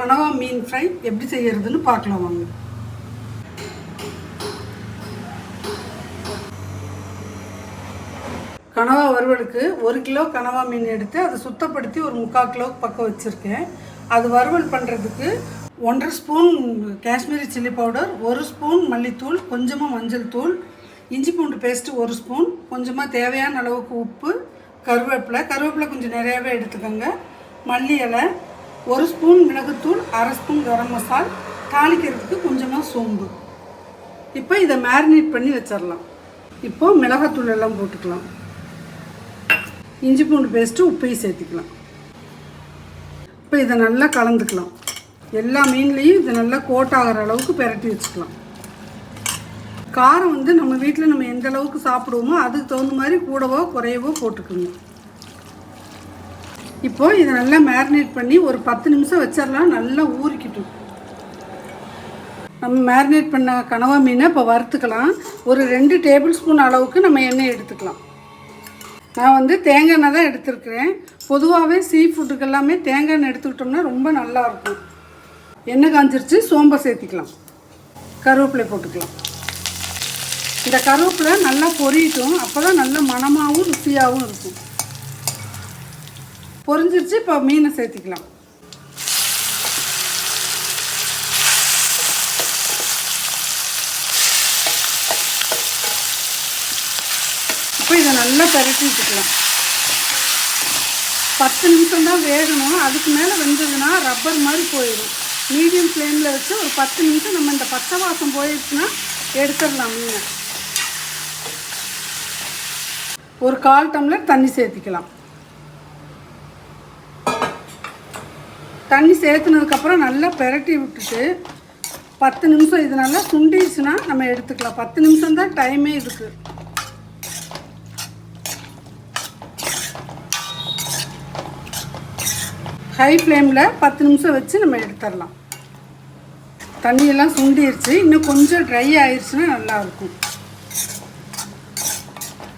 கனவா மீன் ஃப்ரை எப்படி செய்கிறதுன்னு பார்க்கலாம் வாங்க. கனவா வறுவலுக்கு ஒரு கிலோ கனவா மீன் எடுத்து அதை சுத்தப்படுத்தி ஒரு முக்கால் கிலோ பக்கம் வச்சுருக்கேன். அது வறுவல் பண்ணுறதுக்கு ஒன்றரை ஸ்பூன் காஷ்மீரி சில்லி பவுடர் ஒரு ஸ்பூன் மல்லித்தூள் கொஞ்சமாக மஞ்சள் தூள் இஞ்சி பூண்டு பேஸ்ட்டு ஒரு ஸ்பூன் கொஞ்சமாக தேவையான அளவுக்கு உப்பு கருவேப்பிலை. கருவேப்பிலை கொஞ்சம் நிறையாவே எடுத்துக்கோங்க. மல்லி இலை ஒரு ஸ்பூன் மிளகுத்தூள் அரை ஸ்பூன் கரம் மசால் தாளிக்கிறதுக்கு கொஞ்சமாக சோம்பு. இப்போ இதை மேரினேட் பண்ணி வச்சிடலாம். இப்போ மிளகாத்தூள் எல்லாம் போட்டுக்கலாம். இஞ்சி பூண்டு பேஸ்ட்டு உப்பையும் சேர்த்துக்கலாம். இப்போ இதை நல்லா கலந்துக்கலாம். எல்லா மீன்லேயும் இது நல்லா கோட் ஆகிற அளவுக்கு பெரட்டி வச்சுக்கலாம். காரம் வந்து நம்ம வீட்டில் நம்ம எந்த அளவுக்கு சாப்பிடுவோமோ அதுக்கு தகுந்த மாதிரி கூடவோ குறையவோ போட்டுக்கணும் இப்போ இதை நல்லா மேரினேட் பண்ணி ஒரு பத்து நிமிஷம் வச்சிடலாம் நல்லா ஊறிக்கிட்டும். நம்ம மேரினேட் பண்ண கனவா மீனை இப்போ வறுத்துக்கலாம். ஒரு ரெண்டு டேபிள் ஸ்பூன் அளவுக்கு நம்ம எண்ணெய் எடுத்துக்கலாம். நான் வந்து தேங்காய் எண்ணெய் தான் எடுத்துருக்குறேன். பொதுவாகவே சீ ஃபுட்டுக்கு எல்லாமே தேங்காய் எண்ணெய் எடுத்துக்கிட்டோம்னா ரொம்ப நல்லா இருக்கும். எண்ணெய் காஞ்சிருச்சு சோம்பை சேர்த்திக்கலாம். கருவேப்பிலை போட்டுக்கலாம். இந்த கருவேப்பிலை நல்லா பொரியட்டும். அப்போ தான் நல்ல மனமாகவும் ருசியாகவும் இருக்கும். பொரிஞ்சிருச்சு இப்போ மீனை சேர்த்திக்கலாம். இப்போ இதை நல்லா பரட்டி விட்டுக்கலாம். பத்து நிமிஷம் தான் வேகணும். அதுக்கு மேலே வெந்ததுன்னா ரப்பர் மாதிரி போயிடும். மீடியம் ஃப்ளேமில் வச்சு ஒரு பத்து நிமிஷம் நம்ம இந்த பச்சை வாசம் போயிடுச்சுன்னா எடுத்துடலாம் மீனை. ஒரு கால் டம்ளர் தண்ணி சேர்த்திக்கலாம். தண்ணி சேர்த்துனதுக்கப்புறம் நல்லா பெரட்டி விட்டுட்டு பத்து நிமிஷம் இது நல்லா சுண்டிடுச்சுன்னா நம்ம எடுத்துக்கலாம். பத்து நிமிஷம் தான் டைமே இதுக்கு. ஹை ஃப்ளேமில் பத்து நிமிஷம் வச்சு நம்ம எடுத்துடலாம். தண்ணியெல்லாம் சுண்டிருச்சு இன்னும் கொஞ்சம் ட்ரை ஆயிடுச்சுன்னா நல்லாயிருக்கும்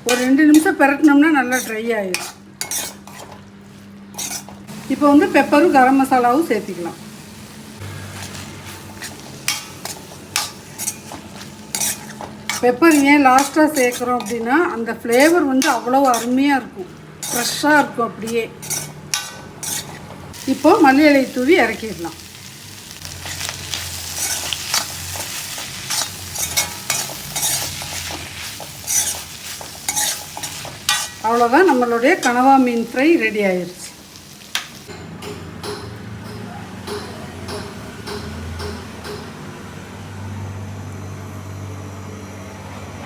ஒரு ரெண்டு நிமிஷம் பெரட்டினோம்னா நல்லா ட்ரை ஆயிடும் இப்போ வந்து பெப்பரும் கரம் மசாலாவும் சேர்த்திக்கலாம். பெப்பர் ஏன் லாஸ்ட்டாக சேர்க்குறோம் அப்படின்னா அந்த ஃப்ளேவர் வந்து அவ்வளோ அருமையாக இருக்கும். ஃப்ரெஷ்ஷாக இருக்கும் அப்படியே. இப்போ மல்லி இலை தூவி இறக்கிடலாம். அவ்வளோதான் நம்மளுடைய கனவா மீன் ஃப்ரை ரெடி ஆயிடுச்சு